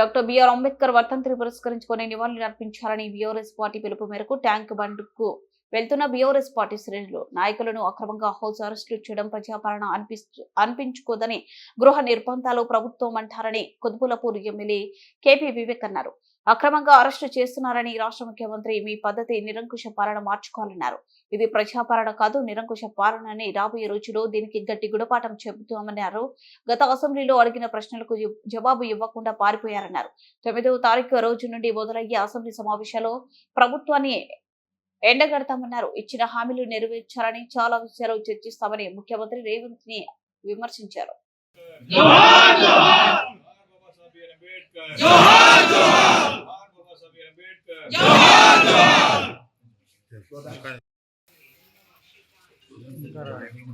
Doctor BR Ambedkar వర్ధంతిని పురస్కరించుకొని నివాళులు అర్పించాలని బీఆర్ఎస్ పార్టీ పిలుపు మేరకు ట్యాంక్ బండ్కు వెళ్తున్న బీఆర్ఎస్ పార్టీ శ్రేణులు నాయకులను అక్రమంగా హౌస్ అరెస్టులు చేయడం ప్రజాపాలన అనిపిస్తు అనిపించుకోదని గృహ నిర్బంధాలు ప్రభుత్వం అంటారని కుద్బులపూర్ ఎమ్మెల్యే కేపీ వివేక్ అన్నారు. అక్రమంగా అరెస్టు చేస్తున్నారని రాష్ట్ర ముఖ్యమంత్రి మీ పద్ధతి నిరంకుశ పాలన మార్చుకోవాలన్నారు. ఇది ప్రజాపాలన కాదు నిరంకుశ పాలన అని రాబోయే రోజుల్లో దీనికి గట్టి గుణపాఠం చెబుతామన్నారు. గత అసెంబ్లీలో అడిగిన ప్రశ్నలకు జవాబు ఇవ్వకుండా పారిపోయారన్నారు. తొమ్మిదవ తారీఖు రోజు నుండి మొదలయ్యే అసెంబ్లీ సమావేశాల్లో ప్రభుత్వాన్ని ఎండగడతామన్నారు. ఇచ్చిన హామీలు నెరవేర్చాలని చాలా విషయాలు చర్చిస్తామని ముఖ్యమంత్రి రేవంత్ని విమర్శించారు जोहार जोहार बाबा साहब बी आर अम्बेडकर जोहार जोहार बाबा साहब बी आर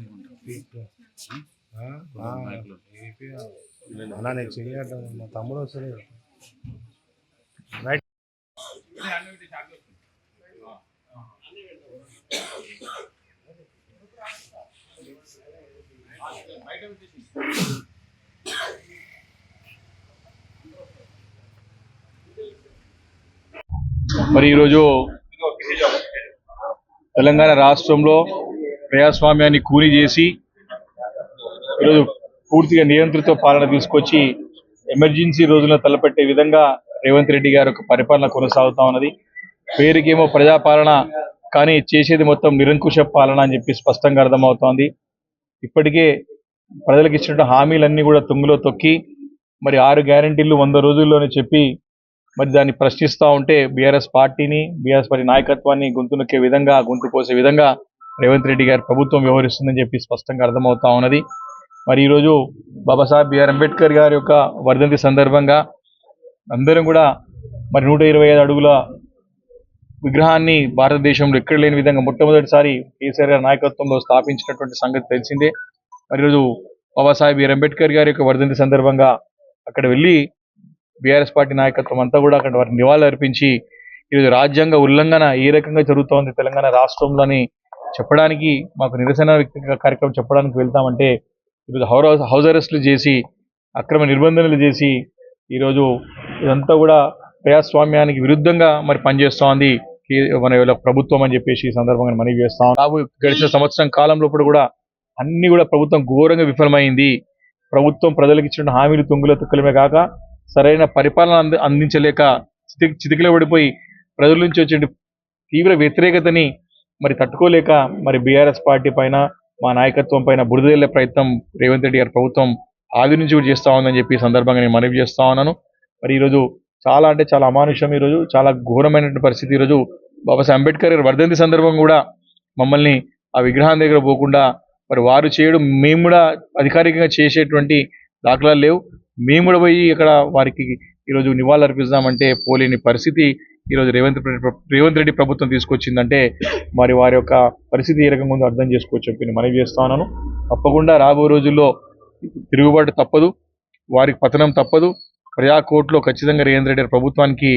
अम्बेडकर जोहार जोहार అన్నా నేను చెయ్యట మా తమ్ముడు వస్తలేదు రైట్ మరి ఈరోజు తెలంగాణ రాష్ట్రంలో ప్రజాస్వామ్యాన్ని కూలీ చేసి ఈరోజు పూర్తిగా నియంత్రిత పాలన తీసుకొచ్చి ఎమర్జెన్సీ రోజుల్లో తలపెట్టే విధంగా రేవంత్ రెడ్డి గారి యొక్క పరిపాలన కొనసాగుతా ఉన్నది. పేరుకేమో ప్రజాపాలన కానీ చేసేది మొత్తం నిరంకుశ పాలన అని చెప్పి స్పష్టంగా అర్థమవుతోంది. ఇప్పటికే ప్రజలకు ఇచ్చిన హామీలన్నీ కూడా తుంగులో తొక్కి మరి ఆరు గ్యారంటీలు వంద రోజుల్లోనే చెప్పి మరి దాన్ని ప్రశ్నిస్తూ ఉంటే బీఆర్ఎస్ పార్టీని బీఆర్ఎస్ పార్టీ నాయకత్వాన్ని గొంతు నొక్కే విధంగా గొంతు కోసే విధంగా రేవంత్ రెడ్డి గారి ప్రభుత్వం వ్యవహరిస్తుందని చెప్పి స్పష్టంగా అర్థమవుతా ఉన్నది. మరి ఈరోజు బాబాసాహెబ్ బిఆర్ అంబేద్కర్ గారి యొక్క వర్ధంతి సందర్భంగా అందరం కూడా మరి నూట ఇరవై ఐదు అడుగుల విగ్రహాన్ని భారతదేశంలో ఎక్కడ లేని విధంగా మొట్టమొదటిసారి కేసీఆర్ గారి నాయకత్వంలో స్థాపించినటువంటి సంగతి తెలిసిందే. మరి ఈరోజు బాబాసాహెబ్ బిఆర్ అంబేద్కర్ గారి యొక్క వర్ధంతి సందర్భంగా అక్కడ వెళ్ళి బీఆర్ఎస్ పార్టీ నాయకత్వం అంతా కూడా అక్కడ వారికి నివాళులు అర్పించి ఈరోజు రాజ్యాంగ ఉల్లంఘన ఏ రకంగా జరుగుతోంది తెలంగాణ రాష్ట్రంలోని చెప్పడానికి మాకు నిరసన వ్యక్తిగత కార్యక్రమం చెప్పడానికి వెళ్తామంటే ఈరోజు హౌస్ హౌస్ అరెస్టులు చేసి అక్రమ నిర్బంధనలు చేసి ఈరోజు ఇదంతా కూడా ప్రజాస్వామ్యానికి విరుద్ధంగా మరి పనిచేస్తోంది. మన ప్రభుత్వం అని చెప్పేసి ఈ సందర్భంగా మనవి చేస్తాం రాబోయే గడిచిన సంవత్సరం కాలంలో కూడా అన్ని కూడా ప్రభుత్వం ఘోరంగా విఫలమైంది. ప్రభుత్వం ప్రజలకు ఇచ్చిన హామీలు తుంగుల తుక్కలమే కాక సరైన పరిపాలన అంది అందించలేక చితి చితికిలో పడిపోయి ప్రజల నుంచి వచ్చే తీవ్ర వ్యతిరేకతని మరి తట్టుకోలేక మరి బీఆర్ఎస్ పార్టీ పైన మా నాయకత్వం పైన బురదల్లే ప్రయత్నం రేవంత్ రెడ్డి గారి ప్రభుత్వం ఆది నుంచి కూడా చేస్తూ ఉందని చెప్పి సందర్భంగా నేను మనవి చేస్తా ఉన్నాను. మరి ఈరోజు చాలా అంటే చాలా అమానుషం ఈరోజు చాలా ఘోరమైనటువంటి పరిస్థితి ఈరోజు బాబాసాహెబ్ అంబేద్కర్ గారి వర్ధంతి సందర్భం కూడా మమ్మల్ని ఆ విగ్రహం దగ్గర పోకుండా మరి వారు చేయడం మేము కూడా అధికారికంగా చేసేటువంటి దాఖలాలు లేవు. మేము కూడా పోయి ఇక్కడ వారికి ఈరోజు నివాళులు అర్పిస్తామంటే పోలేని పరిస్థితి. ఈరోజు రేవంత్ రెడ్డి రేవంత్ రెడ్డి ప్రభుత్వం తీసుకొచ్చిందంటే మరి వారి యొక్క పరిస్థితి ఏ రకంగా ఉందో అర్థం చేసుకోవచ్చు చెప్పి నేను మనవి చేస్తా ఉన్నాను. తప్పకుండా రాబో రోజుల్లో తిరుగుబాటు తప్పదు. వారికి పతనం తప్పదు. ప్రజా కోర్టులో ఖచ్చితంగా రేవంత్ రెడ్డి ప్రభుత్వానికి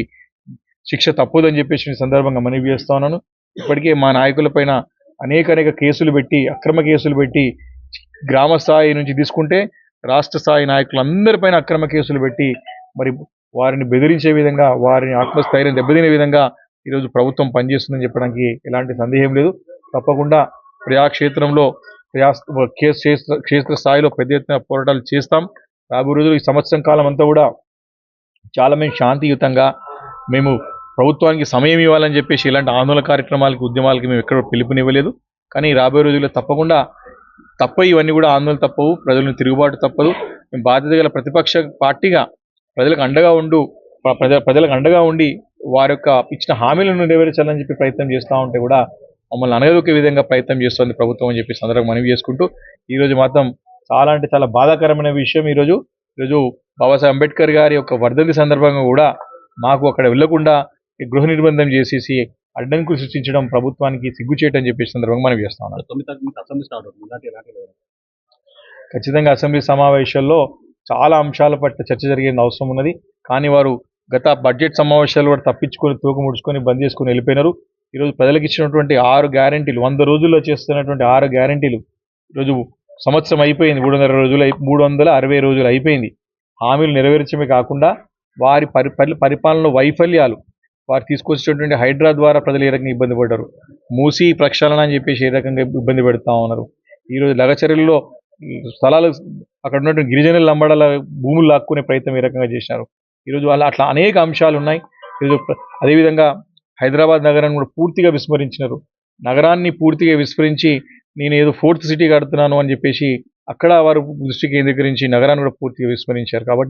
శిక్ష తప్పదని చెప్పేసి సందర్భంగా మనవి చేస్తా ఉన్నాను. ఇప్పటికే మా నాయకులపైన అనేక అనేక కేసులు పెట్టి అక్రమ కేసులు పెట్టి గ్రామ స్థాయి నుంచి తీసుకుంటే రాష్ట్ర స్థాయి నాయకులందరిపైన అక్రమ కేసులు పెట్టి మరి వారిని బెదిరించే విధంగా వారిని ఆత్మస్థైర్యం దెబ్బతినే విధంగా ఈరోజు ప్రభుత్వం పనిచేస్తుందని చెప్పడానికి ఎలాంటి సందేహం లేదు. తప్పకుండా ప్రజాక్షేత్రంలో ప్రజా క్షేత్ర క్షేత్ర స్థాయిలో పెద్ద ఎత్తున పోరాటాలు చేస్తాం. రాబోయే రోజులు ఈ సంవత్సరం కాలం అంతా కూడా చాలా మేము శాంతియుతంగా మేము ప్రభుత్వానికి సమయం ఇవ్వాలని చెప్పేసి ఇలాంటి ఆందోళన కార్యక్రమాలకి ఉద్యమాలకి మేము ఎక్కడ పిలుపునివ్వలేదు. కానీ రాబోయే రోజుల్లో తప్పకుండా తప్ప ఇవన్నీ కూడా ఆందోళన తప్పవు ప్రజలను తిరుగుబాటు తప్పదు. మేము బాధ్యత గల ప్రతిపక్ష పార్టీగా ప్రజలకు అండగా ఉండు ప్రజ ప్రజలకు అండగా ఉండి వారి యొక్క ఇచ్చిన హామీలను నెరవేర్చాలని చెప్పి ప్రయత్నం చేస్తూ ఉంటే కూడా మమ్మల్ని అనగదొకే విధంగా ప్రయత్నం చేస్తుంది ప్రభుత్వం అని చెప్పి సందర్భంగా మనవి చేసుకుంటూ ఈరోజు మాత్రం చాలా అంటే చాలా బాధాకరమైన విషయం ఈరోజు ఈరోజు బాబాసాహెబ్ అంబేద్కర్ గారి యొక్క వర్ధంతి సందర్భంగా కూడా మాకు అక్కడ వెళ్ళకుండా ఈ గృహ నిర్బంధం చేసేసి అడ్డంకులు సృష్టించడం ప్రభుత్వానికి సిగ్గు చేయటం చెప్పి ఈ సందర్భంగా మనం చేస్తా ఉన్నాం. ఖచ్చితంగా అసెంబ్లీ సమావేశాల్లో చాలా అంశాల పట్ల చర్చ జరిగే అవసరం ఉన్నది. కానీ వారు గత బడ్జెట్ సమావేశాలు కూడా తప్పించుకొని తూకు ముడుచుకొని బంద్ చేసుకొని వెళ్ళిపోయినారు. ఈరోజు ప్రజలకు ఇచ్చినటువంటి ఆరు గ్యారంటీలు వంద రోజుల్లో చేస్తున్నటువంటి ఆరు గ్యారంటీలు ఈరోజు సంవత్సరం అయిపోయింది. మూడు వందల రోజులు మూడు వందల అరవై రోజులు అయిపోయింది. హామీలు నెరవేర్చమే కాకుండా వారి పరి పరి- పరిపాలనలో వైఫల్యాలు వారు తీసుకొచ్చినటువంటి హైడ్రా ద్వారా ప్రజలు ఏ రకంగా ఇబ్బంది పడ్డారు? మూసి ప్రక్షాళన అని చెప్పేసి ఏ రకంగా ఇబ్బంది పెడతా ఉన్నారు? ఈరోజు లగచర్యల్లో స్థలాలు అక్కడ ఉన్నటువంటి గిరిజనుల లంబడాల భూములు లాక్కునే ప్రయత్నం ఏ రకంగా చేశారు ఈరోజు వాళ్ళ అట్లా అనేక అంశాలు ఉన్నాయి. ఈరోజు అదేవిధంగా హైదరాబాద్ నగరాన్ని కూడా పూర్తిగా విస్మరించినారు. నగరాన్ని పూర్తిగా విస్మరించి నేను ఏదో ఫోర్త్ సిటీ కడుతున్నాను అని చెప్పేసి అక్కడ వారు దృష్టి కేంద్రీకరించి నగరాన్ని కూడా పూర్తిగా విస్మరించారు. కాబట్టి